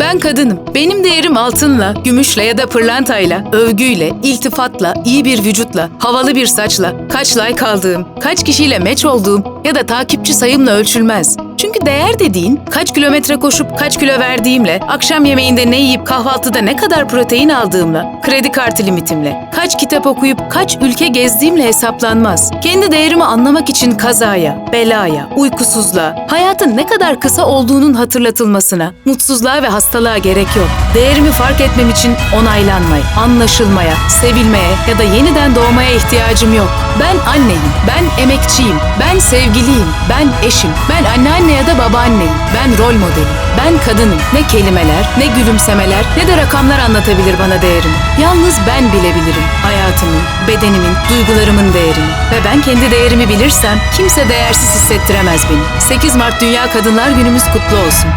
Ben kadınım. Benim değerim altınla, gümüşle ya da pırlantayla, övgüyle, iltifatla, iyi bir vücutla, havalı bir saçla, kaç like aldığım, kaç kişiyle meç olduğum ya da takipçi sayımla ölçülmez. Çünkü değer dediğin kaç kilometre koşup kaç kilo verdiğimle, akşam yemeğinde ne yiyip kahvaltıda ne kadar protein aldığımla, kredi kartı limitimle, kaç kitap okuyup kaç ülke gezdiğimle hesaplanmaz. Kendi değerimi anlamak için kazaya, belaya, uykusuzluğa, hayatın ne kadar kısa olduğunun hatırlatılmasına, mutsuzluğa ve hastalığa gerek yok. Değerimi fark etmem için onaylanmaya, anlaşılmaya, sevilmeye ya da yeniden doğmaya ihtiyacım yok. Ben anneyim, ben emekçiyim, ben sevgiliyim, ben eşim, ben anneanne ya da babaanneyim, ben rol modelim, ben kadınım. Ne kelimeler, ne gülümsemeler, ne de rakamlar anlatabilir bana değerimi. Yalnız ben bilebilirim hayatımın, bedenimin, duygularımın değerini. Ve ben kendi değerimi bilirsem kimse değersiz hissettiremez beni. 8 Mart Dünya Kadınlar Günümüz kutlu olsun.